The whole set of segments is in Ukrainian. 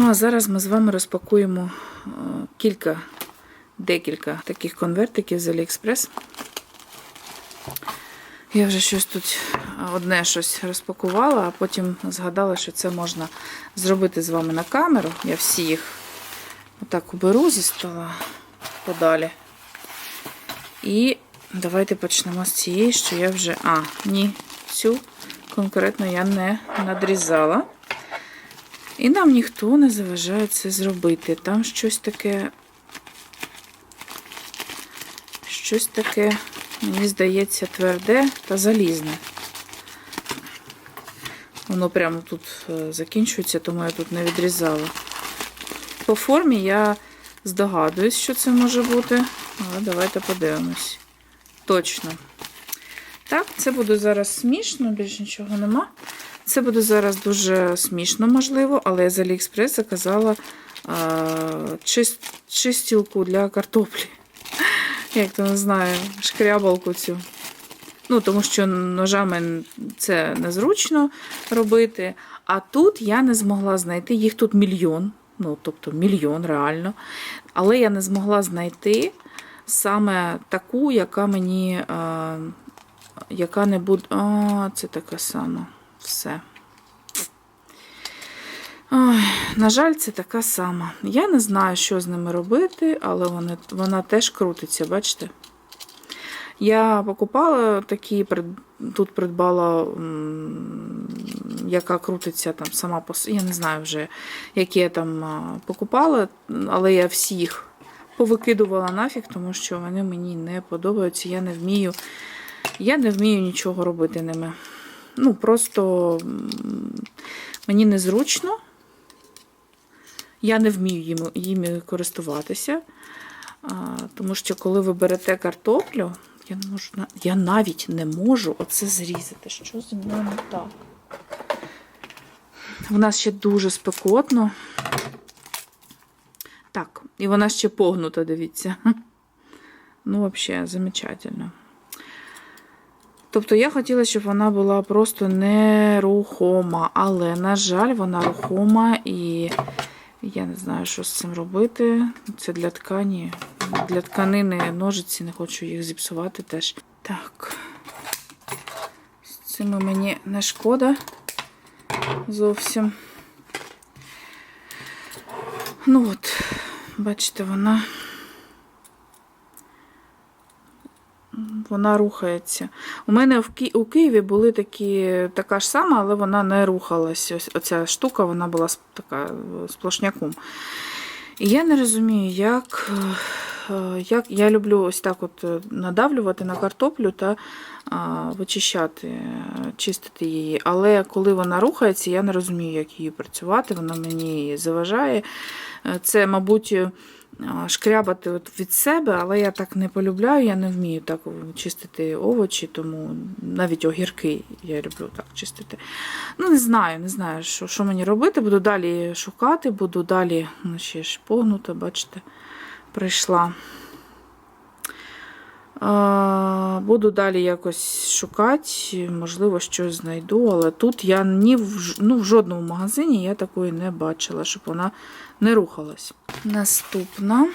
Ну, а зараз ми з вами розпакуємо е, кілька, декілька таких конвертиків з Aliexpress. Я вже щось тут е, одне щось розпакувала, а потім згадала, що це можна зробити з вами на камеру. Я всі їх отак уберу зі стола подалі. І давайте почнемо з цієї, що я вже. А, ні, цю конкретно я не надрізала. І нам ніхто не заважає це зробити. Там щось таке. Щось таке, мені здається, тверде та залізне. Воно прямо тут е, закінчується, тому я тут не відрізала. По формі я здогадуюсь, що це може бути, але давайте подивимось. Точно. Так, це буде зараз смішно, більше нічого нема. Це буде зараз дуже смішно, можливо, але я з Aliexpress заказала чистілку для картоплі. Як то не знаю, шкрябалку цю. Ну, тому що ножами це незручно робити. А тут я не змогла знайти, їх тут мільйон, ну, тобто мільйон реально. Але я не змогла знайти саме таку, яка мені. А, яка не буде. А, це така сама. Все. Ой, на жаль, це така сама. Я не знаю, що з ними робити, але вони, вона теж крутиться, бачите? Я покупала такі, тут придбала, яка крутиться там сама по Я не знаю вже, які я там покупала, але я всіх повикидувала нафіг, тому що вони мені не подобаються. Я не вмію. Я не вмію нічого робити ними. Ну, просто мені незручно. Я не вмію їм, їм користуватися. А, тому що коли ви берете картоплю, я не можу я навіть не можу оце зрізати. Що зі мною не так? В нас ще дуже спекотно. Так, і вона ще погнута, дивіться. Ну, взагалі, замечательно. Тобто я хотіла, щоб вона була просто нерухома, але, на жаль, вона рухома і я не знаю, що з цим робити. Це для ткані. Для тканини ножиці, не хочу їх зіпсувати теж. Так. З цими мені не шкода зовсім. Ну от, бачите, вона. Вона рухається. У мене в Ки... у Києві були такі, така ж сама, але вона не рухалась. Ось оця штука вона була така е, сплошняком. І я не розумію, як, е, як я люблю ось так от е, надавлювати на картоплю та а, вичищати, чистити її. Але коли вона рухається, я не розумію, як її працювати. Вона мені заважає. Це, мабуть, шкрябати от від себе, але я так не полюбляю, я не вмію так чистити овочі, тому навіть огірки я люблю так чистити. Ну, не знаю, не знаю, що, що мені робити. Буду далі шукати, буду далі, ну, ще ж погнута, бачите, прийшла. Буду далі якось шукати, можливо, щось знайду, але тут я ні в, ну, в жодному магазині я такої не бачила, щоб вона не рухалась. Наступна.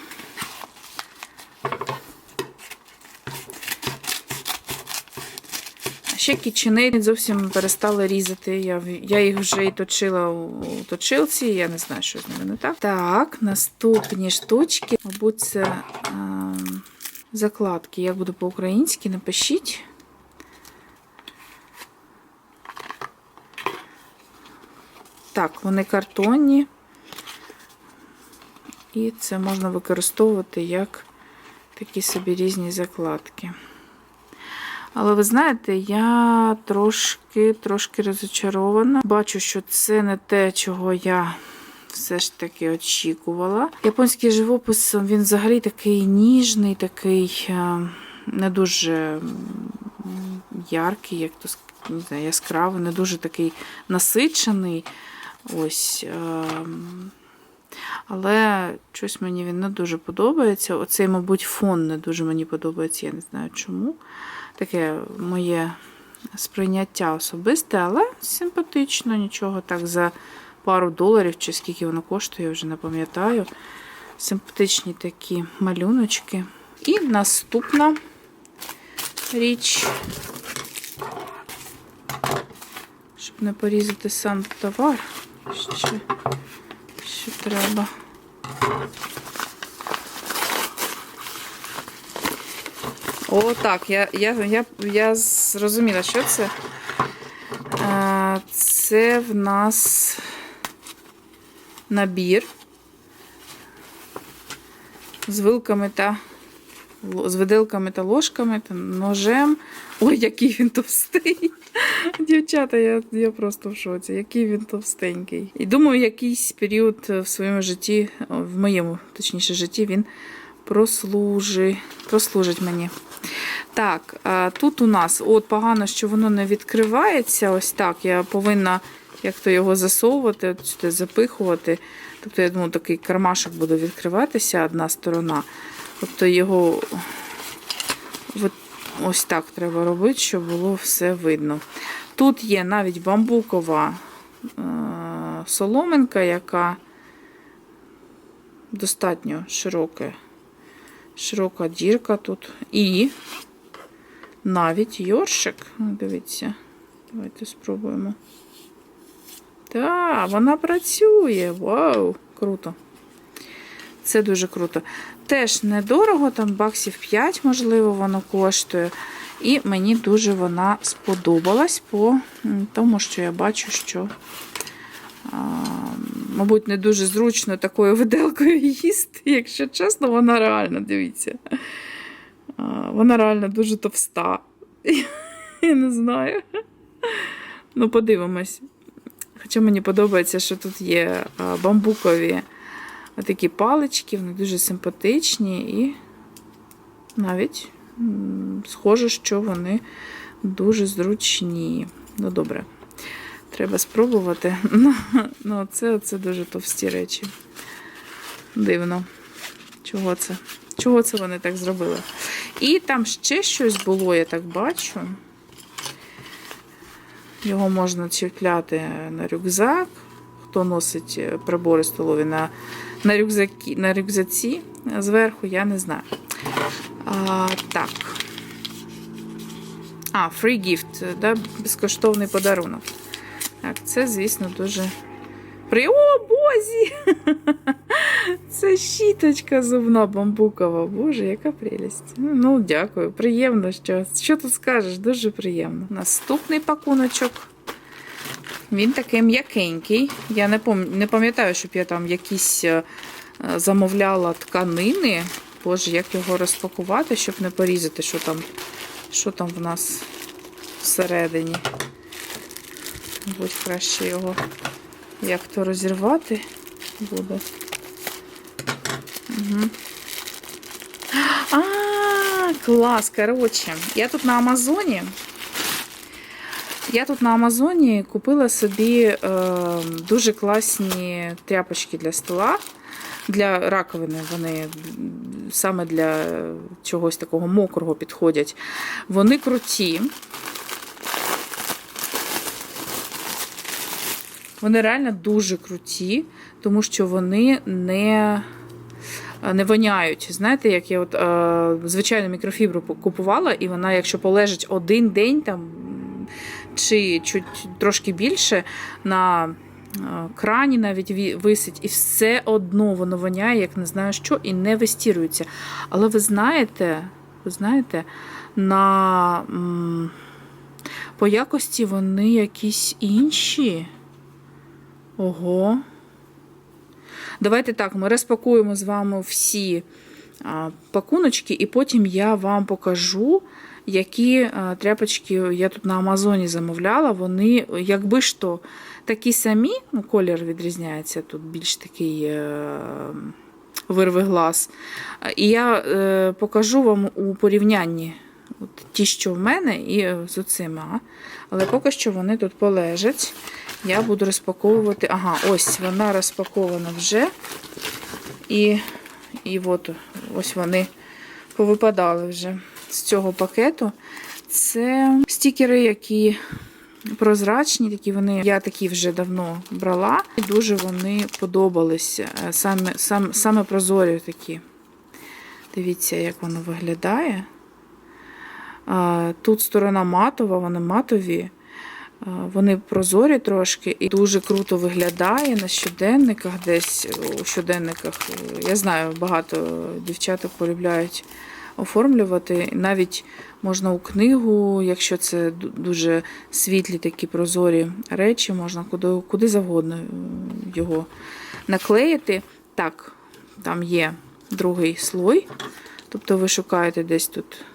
Ще кічини зовсім перестали різати. Я, я їх вже і точила у, точилці, я не знаю, що з ними не так. Так, наступні штучки. Мабуть, це ем, закладки. Як буду по-українськи, напишіть. Так, вони картонні. І це можна використовувати як такі собі різні закладки. Але ви знаєте, я трошки трошки розочарована. Бачу, що це не те, чого я все ж таки очікувала. Японський живопис він взагалі такий ніжний, такий е, не дуже яркий, як то не знаю, яскравий, не дуже такий насичений. Ось. Але щось мені він не дуже подобається. Оцей, мабуть, фон не дуже мені подобається, я не знаю чому. Таке моє сприйняття особисте, але симпатично, нічого так за пару доларів, чи скільки воно коштує, я вже не пам'ятаю. Симпатичні такі малюночки. І наступна річ, щоб не порізати сам товар, ще, ще треба. О, так, я, я, я, я зрозуміла, що це. А, це в нас набір з вилками та з виделками та ложками та ножем. Ой, який він товстий. Дівчата, я, я просто в шоці, який він товстенький. І думаю, якийсь період в своєму житті, в моєму точніше житті, він прослужить, прослужить мені. Так, тут у нас от погано, що воно не відкривається. Ось так. Я повинна як то його засовувати, от сюди запихувати. Тобто, я думаю, такий кармашок буде відкриватися одна сторона. Тобто його ось так треба робити, щоб було все видно. Тут є навіть бамбукова е, соломинка, яка достатньо широка, широка дірка тут. І навіть йоршик. Дивіться, давайте спробуємо. Так, вона працює. Вау, круто. Це дуже круто. Теж недорого, там баксів 5, можливо, воно коштує. І мені дуже вона сподобалась по тому, що я бачу, що, мабуть, не дуже зручно такою виделкою їсти. Якщо чесно, вона реально, дивіться. Вона реально дуже товста. Я не знаю. Ну, подивимось. Хоча мені подобається, що тут є бамбукові такі палички, вони дуже симпатичні і навіть схоже, що вони дуже зручні. Ну, добре, треба спробувати. Ну, це, це дуже товсті речі. Дивно. Чого це? Чого це вони так зробили? І там ще щось було, я так бачу. Його можна чіпляти на рюкзак. Хто носить прибори столові на, на, рюкзакі, на рюкзаці зверху, я не знаю. А, так. А, free gift, да? безкоштовний подарунок. Так, це, звісно, дуже. При... О, бозі! Це щіточка зубна бамбукова. Боже, яка прелість. Ну, дякую. Приємно, що. Що тут скажеш? Дуже приємно. Наступний пакуночок. Він такий м'якенький. Я не пам'ятаю, щоб я там якісь е, замовляла тканини. Боже, як його розпакувати, щоб не порізати, що там, що там в нас всередині. Будь краще його як то розірвати буде. Угу. А, клас, коротше. Я тут на Амазоні. Я тут на Амазоні купила собі е, дуже класні тряпочки для стола. Для раковини вони саме для чогось такого мокрого підходять. Вони круті. Вони реально дуже круті, тому що вони не, не воняють. Знаєте, як я от, е, звичайну мікрофібру купувала, і вона, якщо полежить один день там, чи чуть трошки більше, на е, крані навіть висить, і все одно воно воняє, як не знаю що, і не вистірується. Але ви знаєте, ви знаєте, на, по якості вони якісь інші. Ого. Давайте так, ми розпакуємо з вами всі пакуночки, і потім я вам покажу, які тряпочки я тут на Амазоні замовляла. Вони, якби то, такі самі, ну, колір відрізняється, тут більш такий е, вирви глаз. І я е, покажу вам у порівнянні от, ті, що в мене, і е, з оцима. Але поки що вони тут полежать. Я буду розпаковувати. Ага, ось вона розпакована вже. І, і от ось вони повипадали вже з цього пакету. Це стікери, які прозрачні, такі вони. Я такі вже давно брала. І дуже вони подобалися. Е, Саме, саме, саме прозорі такі. Дивіться, як воно виглядає. Тут сторона матова, вони матові. Вони прозорі трошки і дуже круто виглядає на щоденниках, десь у щоденниках. Я знаю, багато дівчаток полюбляють оформлювати. Навіть можна у книгу, якщо це дуже світлі такі прозорі речі, можна куди, куди завгодно е, його наклеїти. Так, там є другий слой. Тобто ви шукаєте десь тут.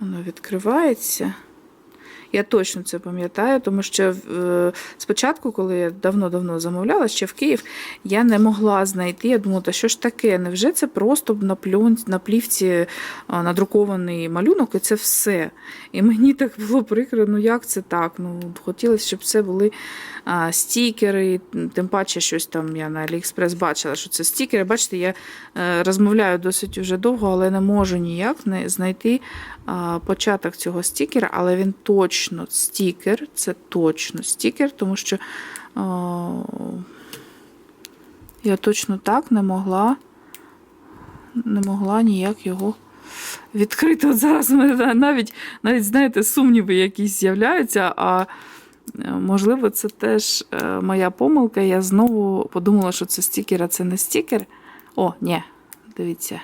Воно відкривається. Я точно це пам'ятаю, тому що е, спочатку, коли я давно-давно замовляла ще в Київ, я не могла знайти. Я думала, та що ж таке? Невже це просто на, пльон, на плівці а, надрукований малюнок, і це все. І мені так було прикро, ну як це так? Ну, Хотілося, щоб це були стікери, тим паче щось там я на Аліекспрес бачила, що це стікери. Бачите, я е, розмовляю досить вже довго, але не можу ніяк знайти початок цього стікера, але він точно стікер, це точно стікер, тому що а, я точно так не могла, не могла ніяк його відкрити. От зараз навіть, навіть, знаєте, сумніви якісь з'являються, а е, можливо, це теж е, моя помилка. Я знову подумала, що це стікер, а це не стікер. О, ні, дивіться,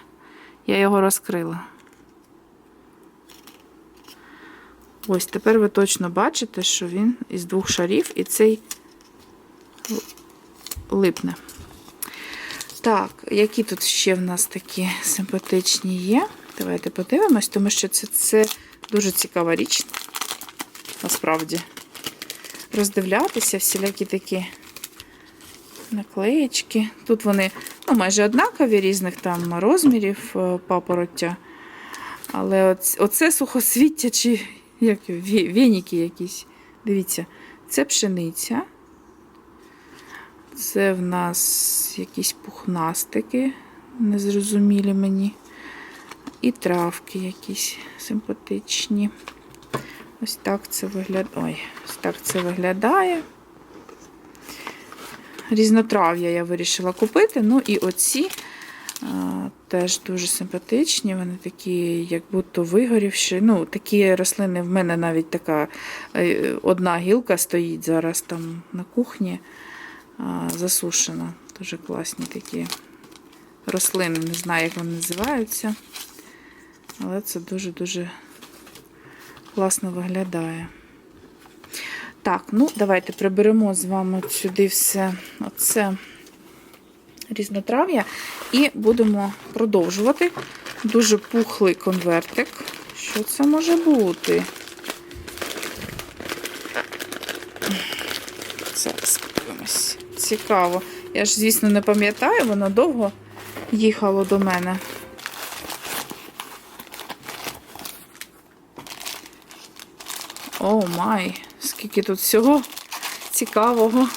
я його розкрила. Ось тепер ви точно бачите, що він із двох шарів і цей липне. Так, які тут ще в нас такі симпатичні є? Давайте подивимось, тому що це, це дуже цікава річ. Насправді. Роздивлятися всілякі такі наклеєчки. Тут вони ну, майже однакові, різних там розмірів е, папороття. Але оц- оце сухосвіття чи як вініки якісь. Дивіться, це пшениця. Це в нас якісь пухнастики, незрозумілі мені. І травки якісь симпатичні. Ось так це виглядає. Ой, ось так це виглядає. Різнотрав'я я вирішила купити. Ну і оці теж дуже симпатичні. Вони такі, як будто вигорівші. Ну, такі рослини в мене навіть така е, одна гілка стоїть зараз там на кухні засушена. Дуже класні такі рослини. Не знаю, як вони називаються. Але це дуже-дуже класно виглядає. Так, ну давайте приберемо з вами сюди все оце різнотрав'я і будемо продовжувати. Дуже пухлий конвертик. Що це може бути? Зараз подивимось. Цікаво. Я ж, звісно, не пам'ятаю, воно довго їхало до мене. О, май, скільки тут всього цікавого.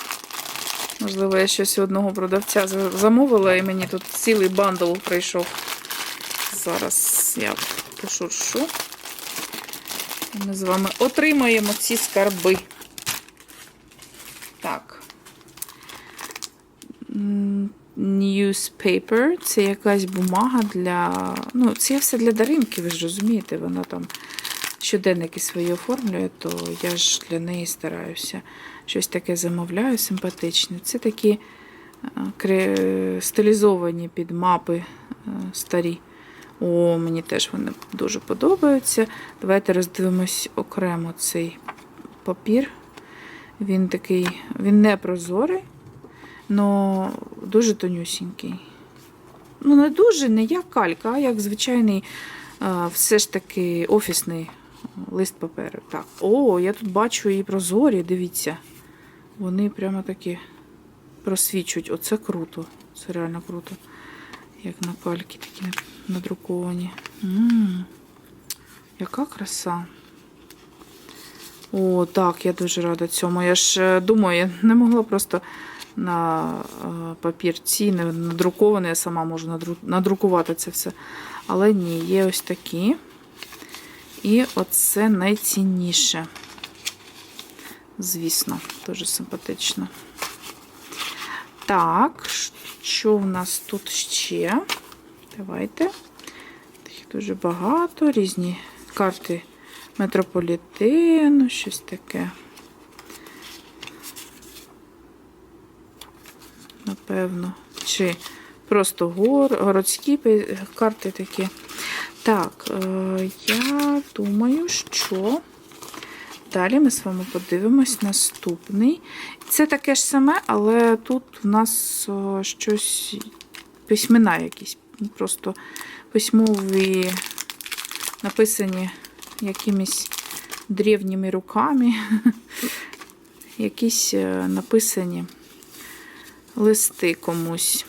Можливо, я щось одного продавця замовила, і мені тут цілий бандл прийшов. Зараз я пошуршу. І Ми з вами отримаємо ці скарби. Так. Newspaper це якась бумага для. Ну, це все для Даринки, ви ж розумієте, вона там щоденники свої оформлює, то я ж для неї стараюся. Щось таке замовляю симпатичне. Це такі е, стилізовані під мапи е, старі. О, мені теж вони дуже подобаються. Давайте роздивимось окремо цей папір. Він такий, він не прозорий, але дуже тонюсінький. Ну, не дуже, не як калька, а як звичайний, е, все ж таки офісний лист паперу. Так. О, я тут бачу і прозорі, дивіться. Вони прямо такі просвічують. Оце круто. Це реально круто. Як на кальки такі надруковані. м яка краса. О, так, я дуже рада цьому. Я ж е, думаю, я не могла просто на е, папірці не надруковане, я сама можу надру- надрукувати це все. Але ні, є ось такі. І оце найцінніше. Звісно, дуже симпатично. Так, що в нас тут ще? Давайте. Їх дуже багато, різні карти метрополітену, щось таке. Напевно. Чи просто гор, городські карти такі. Так, е, я думаю, що далі ми з вами подивимось наступний. Це таке ж саме, але тут в нас е, щось письмена якісь. Просто письмові написані якимись древніми руками. Якісь е, написані листи комусь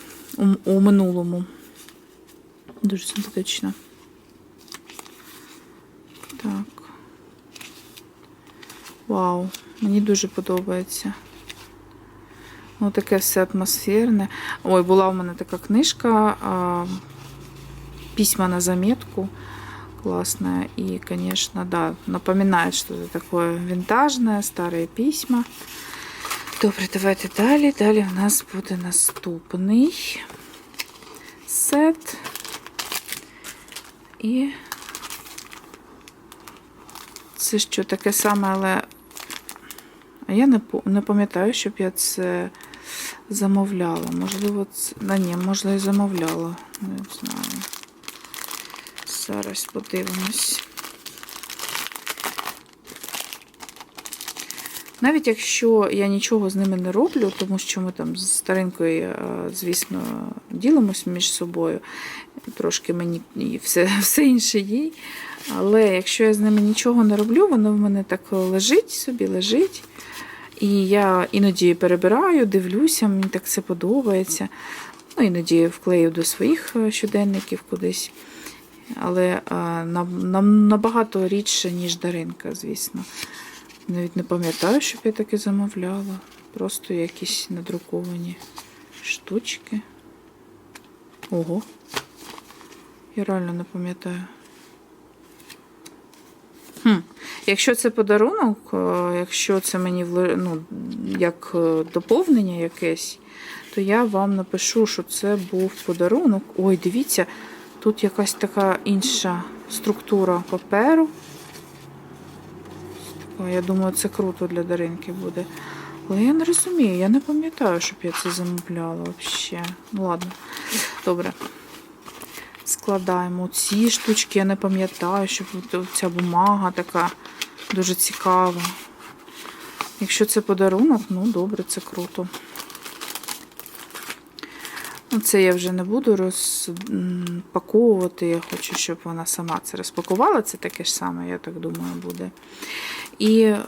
у, минулому. Дуже симпатично. Так. Вау, мені дуже подобається. Ну, таке все атмосферне. Ой, була у мене така книжка а, Письма на заметку. Классная. И, конечно, да, напоминает что-то такое винтажное, старые письма. Добре, давайте далі. Далі у нас буде наступний сет. І це що таке саме, але я не, пам'ятаю, щоб я це замовляла. Можливо, це. Да ні, можливо, і замовляла. Не знаю. Зараз подивимось. Навіть якщо я нічого з ними не роблю, тому що ми там з старинкою, е, звісно, ділимось між собою, трошки мені все, все інше їй. Але якщо я з ними нічого не роблю, воно в мене так лежить собі, лежить. І я іноді перебираю, дивлюся, мені так все подобається. Ну, іноді вклею до своїх е, щоденників кудись. Але а, на, на, набагато рідше, ніж Даринка, звісно. Навіть не пам'ятаю, щоб я таке замовляла. Просто якісь надруковані штучки. Ого. Я реально не пам'ятаю. Хм. Якщо це подарунок, е, якщо це мені ну, як е, доповнення якесь, то я вам напишу, що це був подарунок. Ой, дивіться, тут якась така інша структура паперу. Я думаю, це круто для Даринки буде. Але я не розумію, я не пам'ятаю, щоб я це замовляла взагалі. Ну ладно, добре. Складаємо ці штучки, я не пам'ятаю, щоб ця бумага така дуже цікава. Якщо це подарунок, ну добре, це круто. Ну, Це я вже не буду розпаковувати. Я хочу, щоб вона сама це розпакувала. Це таке ж саме, я так думаю, буде. І е,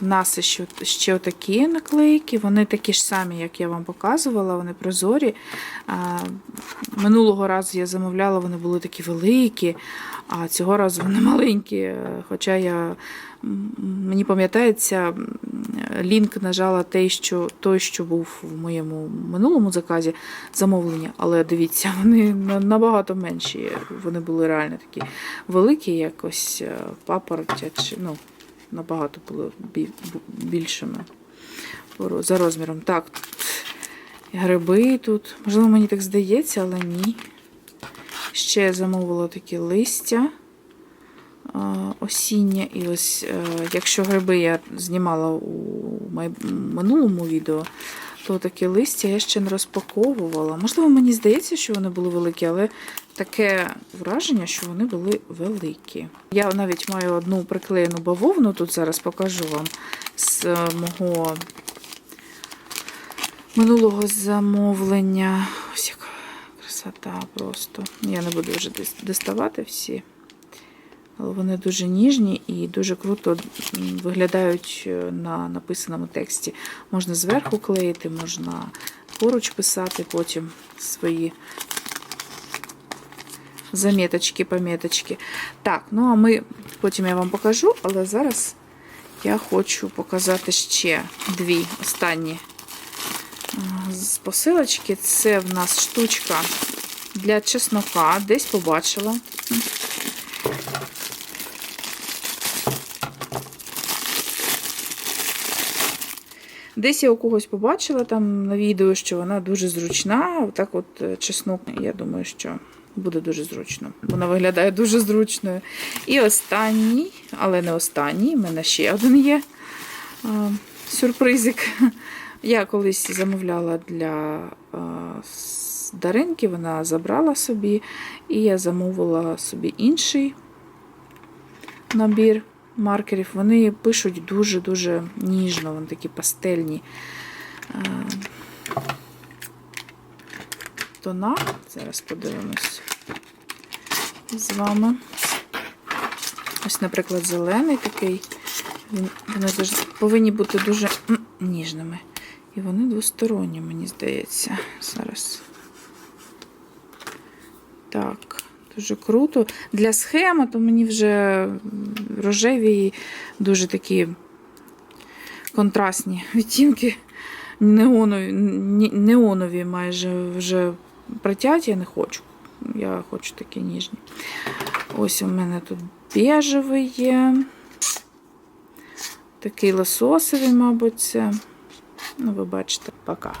в нас ще, ще такі наклейки. Вони такі ж самі, як я вам показувала, вони прозорі. Е, минулого разу я замовляла, вони були такі великі, а цього разу вони маленькі. Хоча я мені пам'ятається, лінк нажала той, що, той, що був в моєму минулому заказі замовлення, але дивіться, вони набагато менші. Вони були реально такі великі, якось е, папоротя, чи ну, набагато були більшими за розміром. Так, гриби тут. Можливо, мені так здається, але ні. Ще я замовила такі листя осіння. І ось, е, якщо гриби я знімала у минулому відео, то такі листя я ще не розпаковувала. Можливо, мені здається, що вони були великі, але таке враження, що вони були великі. Я навіть маю одну приклеєну бавовну, тут зараз покажу вам з е, мого минулого замовлення. Ось яка красота просто. Я не буду вже доставати всі. Але вони дуже ніжні і дуже круто виглядають е, на написаному тексті. Можна зверху клеїти, можна поруч писати потім свої заміточки, поміточки. Так, ну а ми потім я вам покажу, але зараз я хочу показати ще дві останні посилочки. Це в нас штучка для чеснока, десь побачила. Десь я у когось побачила там на відео, що вона дуже зручна. Так от е, чеснок, я думаю, що буде дуже зручно. Вона виглядає дуже зручною. І останній, але не останній, в мене ще один є сюрпризик. Я колись замовляла для Даринки, вона забрала собі, і я замовила собі інший набір маркерів. Вони пишуть дуже-дуже ніжно, вони такі пастельні тона. Зараз подивимось з вами. Ось, наприклад, зелений такий. Вони повинні бути дуже ніжними. І вони двосторонні, мені здається. Зараз. Так, дуже круто. Для схеми, то мені вже рожеві, дуже такі контрастні відтінки. Неонові, неонові майже вже протяті, я не хочу. Я хочу такі ніжні. Ось у мене тут бежевий є. Такий лососовий, мабуть, це. Ну, ви бачите, пока.